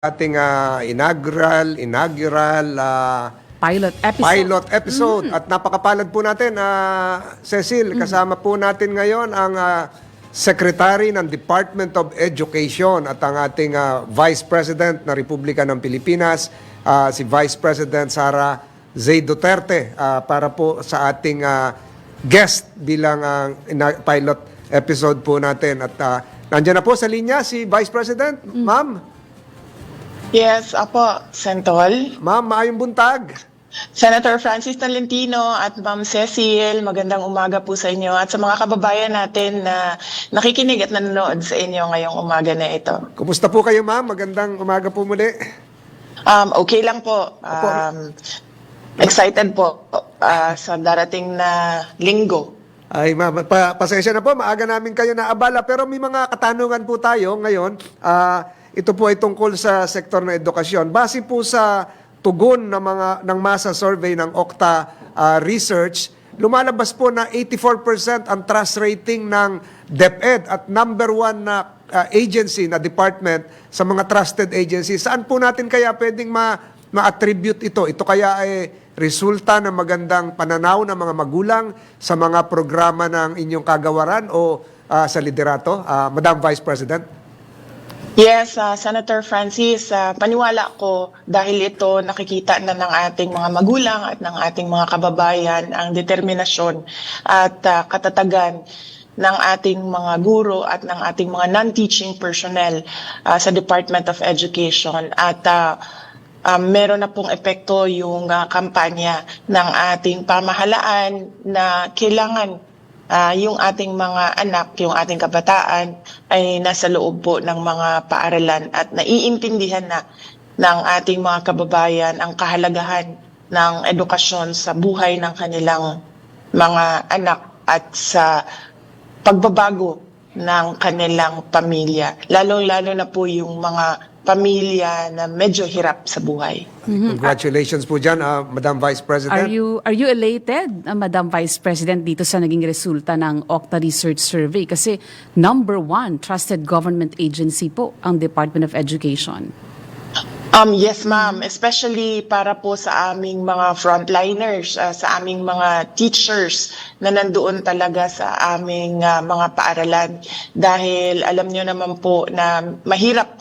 ating ah, inaugural, inaugural ah, Pilot episode. pilot episode. At napakapalad po natin, ah, Cecil, kasama po natin ngayon ang ah, Secretary ng Department of Education at ang ating ah, Vice President ng Republika ng Pilipinas, ah, si Vice President Sara Zay Duterte, ah, para po sa ating ah, guest bilang ang ina- pilot episode po natin. At ah, nandiyan na po sa linya si Vice President. Ma'am, Yes, apo, Sentol. ma'am, maayong buntag. Senator Francis Tolentino at Ma'am Cecil, magandang umaga po sa inyo at sa mga kababayan natin na nakikinig at nanonood sa inyo ngayong umaga na ito. Kumusta po kayo, ma'am? Magandang umaga po muli. Um, okay lang po. Um, excited po ah, sa darating na linggo. Ay, ma'am, pa, pasensya na po, maaga namin kayo naabala. Pero may mga katanungan po tayo ngayon. Ah, ito po ay tungkol sa sektor ng edukasyon. Base po sa tugon ng mga ng masa survey ng Okta ah, Research, lumalabas po na 84% ang trust rating ng DepEd at number one na ah, agency na department sa mga trusted agencies. Saan po natin kaya pwedeng ma ma-attribute ito? Ito kaya ay resulta ng magandang pananaw ng mga magulang sa mga programa ng inyong kagawaran o ah, sa liderato? Ah, Madam Vice President? Yes, ah, Senator Francis, ah, paniwala ko dahil ito nakikita na ng ating mga magulang at ng ating mga kababayan ang determinasyon at ah, katatagan ng ating mga guro at ng ating mga non-teaching personnel ah, sa Department of Education. At ah, ah, meron na pong epekto yung ah, kampanya ng ating pamahalaan na kailangan Ah, yung ating mga anak, yung ating kabataan ay nasa loob po ng mga paaralan at naiintindihan na ng ating mga kababayan ang kahalagahan ng edukasyon sa buhay ng kanilang mga anak at sa pagbabago ng kanilang pamilya. Lalong-lalo na po yung mga pamilya na medyo hirap sa buhay. Congratulations po dyan, ah, Madam Vice President. Are you are you elated, uh, Madam Vice President, dito sa naging resulta ng Okta Research Survey? Kasi number one trusted government agency po ang Department of Education. Um, yes, ma'am. Especially para po sa aming mga frontliners, uh, sa aming mga teachers na nandoon talaga sa aming uh, mga paaralan. Dahil alam nyo naman po na mahirap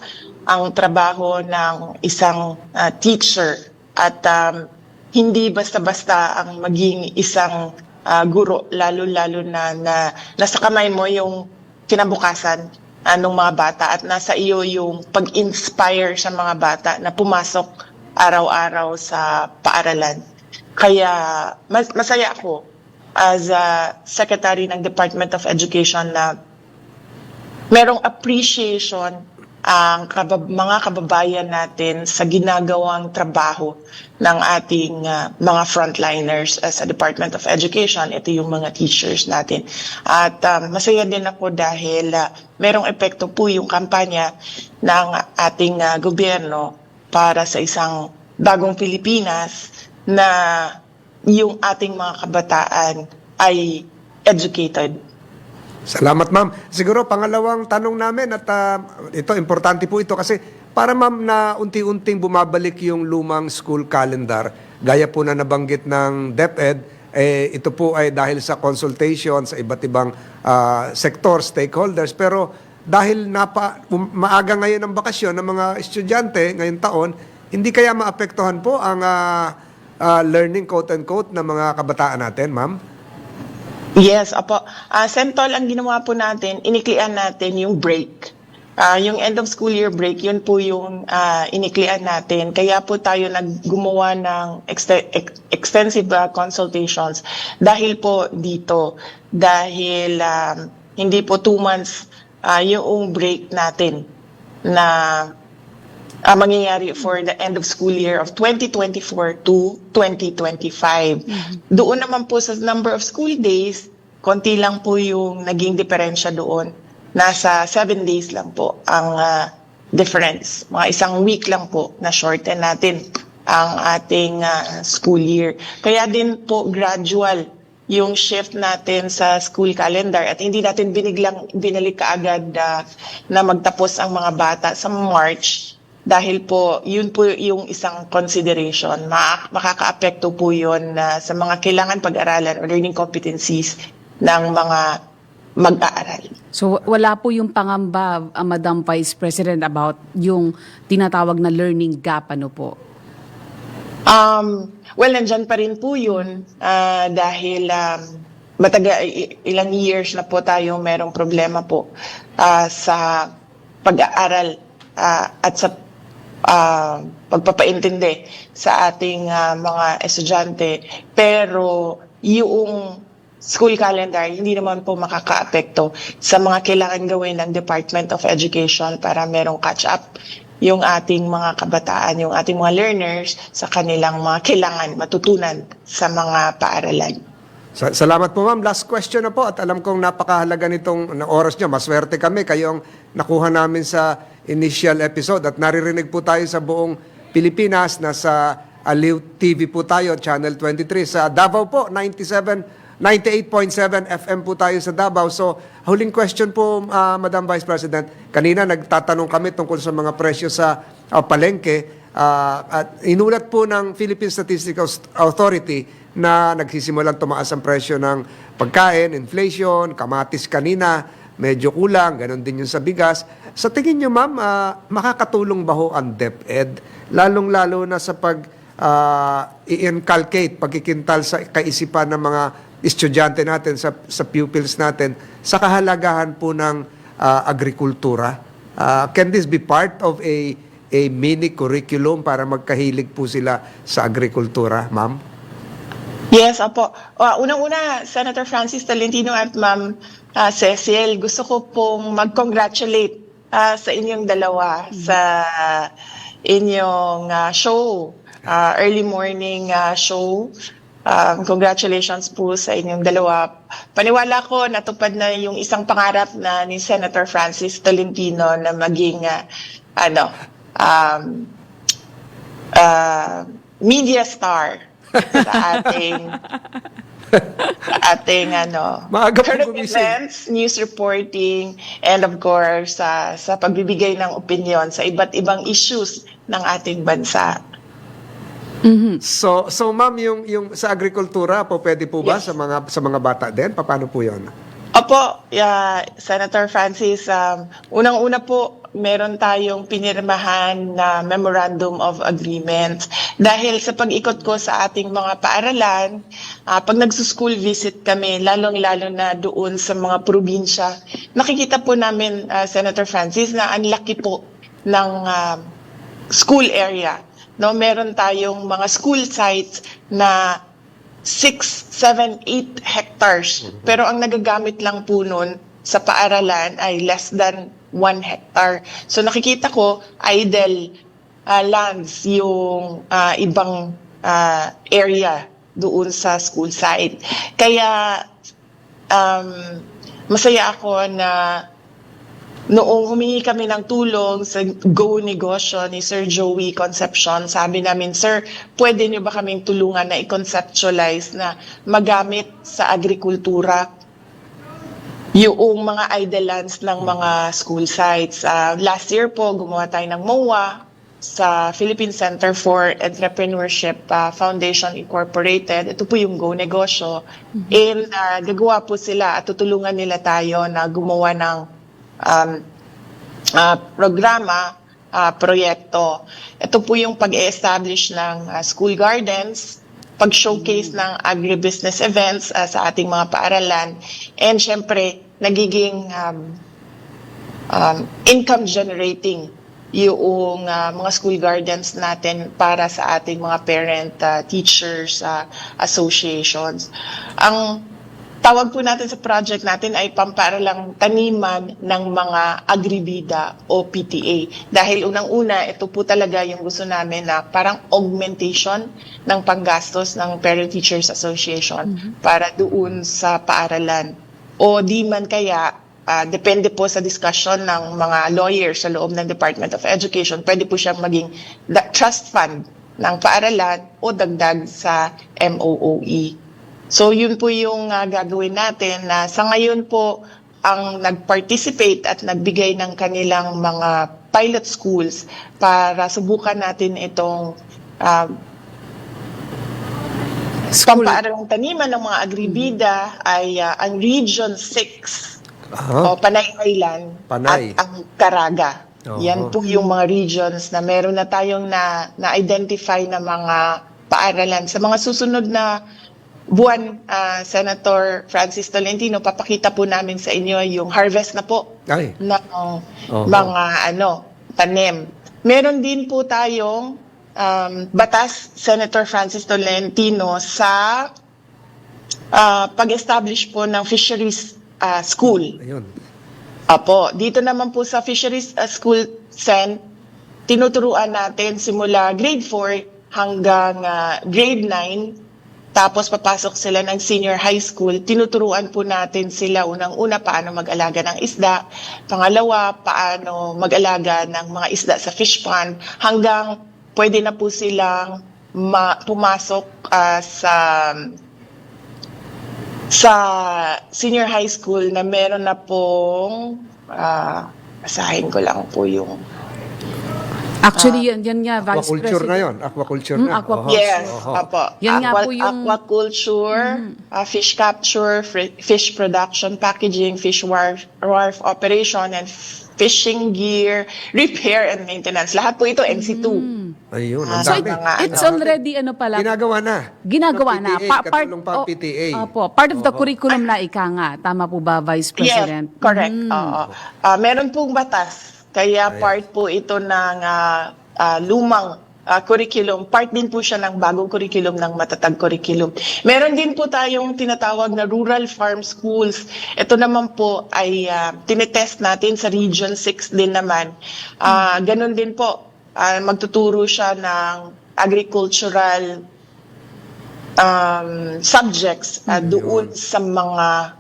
ang trabaho ng isang uh, teacher at um, hindi basta-basta ang maging isang uh, guro, lalo-lalo na, na nasa kamay mo yung kinabukasan anong mga bata at nasa iyo yung pag-inspire sa mga bata na pumasok araw-araw sa paaralan. Kaya mas, masaya ako as a secretary ng Department of Education na merong appreciation ang kabab- mga kababayan natin sa ginagawang trabaho ng ating ah, mga frontliners ah, sa Department of Education. Ito yung mga teachers natin. At um, masaya din ako dahil ah, merong epekto po yung kampanya ng ating ah, gobyerno para sa isang bagong Pilipinas na yung ating mga kabataan ay educated Salamat, ma'am. Siguro, pangalawang tanong namin at ah, ito, importante po ito kasi para ma'am na unti-unting bumabalik yung lumang school calendar, gaya po na nabanggit ng DepEd, eh, ito po ay dahil sa consultation sa iba't ibang ah, sector, stakeholders, pero dahil napa, um- maaga ngayon ang bakasyon ng mga estudyante ngayong taon, hindi kaya maapektuhan po ang ah, ah, learning quote-unquote ng mga kabataan natin, ma'am? Yes, apo. Ah, Sentol, ang ginawa po natin, iniklian natin yung break. Ah, yung end of school year break, yun po yung ah, iniklian natin. Kaya po tayo naggumawa ng exte- ex- extensive ah, consultations dahil po dito. Dahil um, hindi po two months ah, yung break natin na ah, mangyayari for the end of school year of 2024 to 2025. Doon naman po sa number of school days, konti lang po yung naging diferensya doon. Nasa 7 days lang po ang ah, difference. Mga isang week lang po na shorten natin ang ating ah, school year. Kaya din po gradual yung shift natin sa school calendar at hindi natin biniglang binalik kaagad ah, na magtapos ang mga bata sa March dahil po yun po yung isang consideration. Ma- makakaapekto po yun na sa mga kailangan pag-aralan o learning competencies ng mga mag-aaral. So wala po yung pangamba, uh, Madam Vice President, about yung tinatawag na learning gap, ano po? Um, well, nandyan pa rin po yun ah, dahil um, mataga, ilang years na po tayo merong problema po ah, sa pag-aaral ah, at sa ah, pagpapaintindi sa ating ah, mga estudyante. Pero yung school calendar, hindi naman po makakaapekto sa mga kailangan gawin ng Department of Education para merong catch-up yung ating mga kabataan, yung ating mga learners sa kanilang mga kailangan matutunan sa mga paaralan. Sa- Salamat po ma'am. Last question na po at alam kong napakahalaga nitong oras nyo. Maswerte kami. Kayo ang nakuha namin sa initial episode at naririnig po tayo sa buong Pilipinas. Nasa Aliw TV po tayo, Channel 23. Sa Davao po, 97, 98.7 FM po tayo sa Davao. So, huling question po, ah, Madam Vice President. Kanina nagtatanong kami tungkol sa mga presyo sa ah, palengke. Ah, at inulat po ng Philippine Statistical Authority na nagsisimulang tumaas ang presyo ng pagkain, inflation, kamatis kanina, medyo kulang, ganun din yung sa bigas. Sa tingin nyo, ma'am, ah, makakatulong ba ho ang DepEd? Lalong-lalo na sa pag ah, i-inculcate, pagkikintal sa kaisipan ng mga estudyante natin, sa, sa pupils natin, sa kahalagahan po ng ah, agrikultura. Ah, can this be part of a a mini curriculum para magkahilig po sila sa agrikultura, ma'am? Yes, apo. Uh, Unang-una, Senator Francis Tolentino at Ma'am ah, Cecil, gusto ko pong mag-congratulate ah, sa inyong dalawa sa inyong ah, show, ah, early morning ah, show. Um, congratulations po sa inyong dalawa. Paniwala ko, natupad na yung isang pangarap na ni Senator Francis Tolentino na maging ah, ano, um, uh, media star sa ating sa ating ano Maaga po current gumising. events, news reporting, and of course sa sa pagbibigay ng opinion sa iba't ibang issues ng ating bansa. So, so ma'am, yung yung sa agrikultura po pwede po ba Yes. sa mga sa mga bata din? Paano po 'yon? Opo, yeah, Senator Francis, um, unang-una po, meron tayong pinirmahan na Memorandum of Agreement. Dahil sa pag-ikot ko sa ating mga paaralan, ah, pag nagsuschool visit kami, lalong-lalo na doon sa mga probinsya, nakikita po namin, ah, Senator Francis, na ang laki po ng ah, school area. No, meron tayong mga school sites na 6, 7, 8 hectares. Pero ang nagagamit lang po nun sa paaralan ay less than 1 hectare. So nakikita ko idle ah, lands yung ah, ibang ah, area doon sa school site. Kaya um, masaya ako na Noong humingi kami ng tulong sa Go Negosyo ni Sir Joey Concepcion, sabi namin, Sir, pwede niyo ba kaming tulungan na i-conceptualize na magamit sa agrikultura yung mga idle lands ng mga school sites. Ah, last year po, gumawa tayo ng MOA sa Philippine Center for Entrepreneurship ah, Foundation Incorporated. Ito po yung Go Negosyo. And ah, gagawa po sila at tutulungan nila tayo na gumawa ng um, ah, programa, ah, proyekto. Ito po yung pag-establish ng ah, school gardens, pag-showcase ng agribusiness events ah, sa ating mga paaralan, and syempre, nagiging um, um, income generating yung ah, mga school gardens natin para sa ating mga parent ah, teachers ah, associations. Ang tawag po natin sa project natin ay pamparalang taniman ng mga agribida o PTA. Dahil unang-una, ito po talaga yung gusto namin na parang augmentation ng panggastos ng Parent Teachers Association para doon sa paaralan. O di man kaya, ah, depende po sa discussion ng mga lawyers sa loob ng Department of Education, pwede po siyang maging trust fund ng paaralan o dagdag sa MOOE. So yun po yung ah, gagawin natin na sa ngayon po ang nag-participate at nagbigay ng kanilang mga pilot schools para subukan natin itong ah, School. pampaaralang taniman ng mga agribida ay ah, ang Region 6 Aha. o Panay Island Panay. at ang Caraga. Oo. Yan po yung mga regions na meron na tayong na, na-identify na mga paaralan. Sa mga susunod na buwan, ah, Senator Francis Tolentino, papakita po namin sa inyo yung harvest na po Ay. ng Oo. mga ano, tanim. Meron din po tayong um, batas, Senator Francis Tolentino, sa ah, pag-establish po ng fisheries ah, school. Ayun. Apo, dito naman po sa Fisheries uh, School Sen, tinuturuan natin simula grade 4 hanggang uh, grade 9. Tapos papasok sila ng senior high school. Tinuturuan po natin sila unang-una paano mag-alaga ng isda. Pangalawa, paano mag-alaga ng mga isda sa fish pond. Hanggang pwede na po silang ma- pumasok uh, sa sa senior high school na meron na pong ah basahin ko lang po yung Actually, yan, yan nga, Vice Aquaculture President. na yon. Aquaculture Mm, na. aquaculture. Oho. yes Oho. apo Yan nga po yung- aquaculture ah, fish capture fri- fish production packaging fish wharf, wharf operation and fishing gear repair and maintenance lahat po ito NC2 Ayun, ang Ah, So, dami. it- it's already ano pala, Ginagawa na. ginagawa na. PTA, Pa- part, katulong pa oh, PTA. Opo, part of the curriculum na ika nga. Tama po ba, Vice President? Yes, correct. Oo. Ah, meron pong batas. Kaya Ayan. part po ito ng ah, ah, lumang ah, curriculum. Part din po siya ng bagong curriculum ng matatag curriculum. Meron din po tayong tinatawag na rural farm schools. Ito naman po ay ah, tinetest natin sa Region 6 din naman. Ah, Ganun din po. Ah, magtuturo siya ng agricultural um, subjects ah, doon sa mga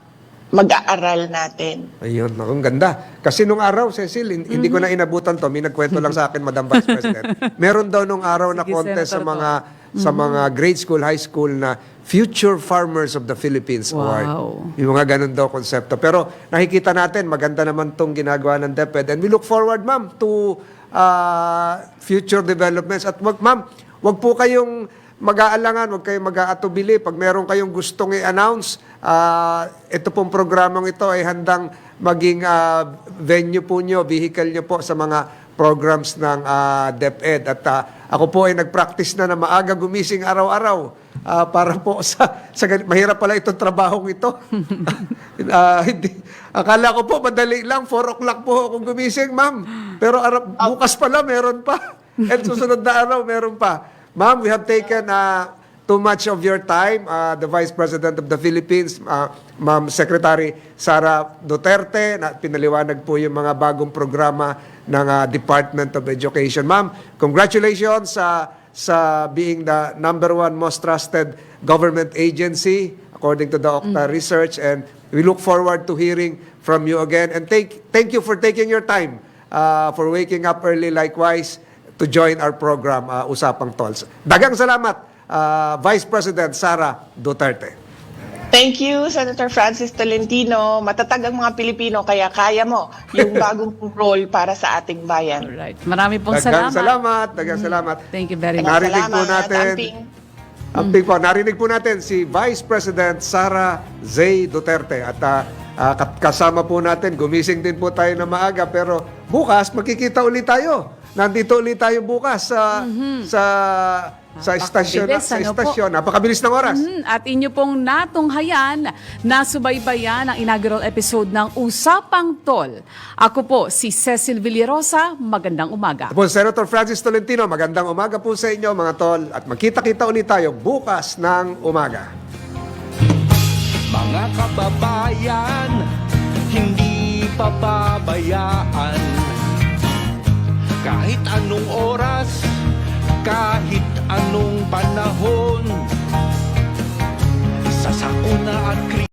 mag-aaral natin. Ayun, ang ganda. Kasi nung araw, Cecil, hin- hindi ko na inabutan to. May nagkwento lang sa akin, Madam Vice President. Meron daw nung araw na Sige, contest sa mga sa mga grade school, high school na Future Farmers of the Philippines Wow. Award. Yung mga ganun daw konsepto. Pero nakikita natin, maganda naman tong ginagawa ng DepEd. And we look forward, ma'am, to uh, future developments. At wag, ma'am, wag po kayong mag-aalangan, wag kayong mag-aatubili. Pag meron kayong gustong i-announce, ah, ito pong programang ito ay handang maging ah, venue po nyo, vehicle nyo po sa mga programs ng ah, DepEd. At ah, ako po ay nag-practice na na maaga gumising araw-araw ah, para po sa, sa mahirap pala itong trabahong ito. Ah, hindi. Akala ko po madali lang, 4 o'clock po akong gumising, ma'am. Pero ara- bukas pala meron pa. At susunod na araw meron pa. Ma'am, we have taken uh, too much of your time. Uh, the Vice President of the Philippines, uh, Ma'am Secretary Sara Duterte, na pinaliwanag po yung mga bagong programa ng uh, Department of Education. Ma'am, congratulations sa sa being the number one most trusted government agency according to the Okta research and we look forward to hearing from you again and thank thank you for taking your time uh, for waking up early likewise to join our program uh, Usapang Tolls. Dagang salamat uh, Vice President Sara Duterte. Thank you, Senator Francis Tolentino. Matatag ang mga Pilipino, kaya kaya mo yung bagong role para sa ating bayan. Alright. Marami pong Dagang salamat. salamat, dagang salamat. Thank you very much. Narinig po Salamat, natin. Amping. Amping po, narinig po natin si Vice President Sara Zay Duterte at ah, ah, kasama po natin, gumising din po tayo na maaga pero bukas magkikita ulit tayo. Nandito ulit tayo bukas sa sa sa istasyon Napakabilis, sa ano po? istasyon. Napakabilis ng oras. Mm, at inyo pong natunghayan, nasubaybayan ang inaugural episode ng Usapang Tol. Ako po si Cecil Villarosa. Magandang umaga. Po, Senator Francis Tolentino, magandang umaga po sa inyo mga tol at magkita-kita ulit tayo bukas ng umaga. Mga kababayan, hindi papabayaan Kahit anong oras, kahit anong panahon? Sa sakuna at krisis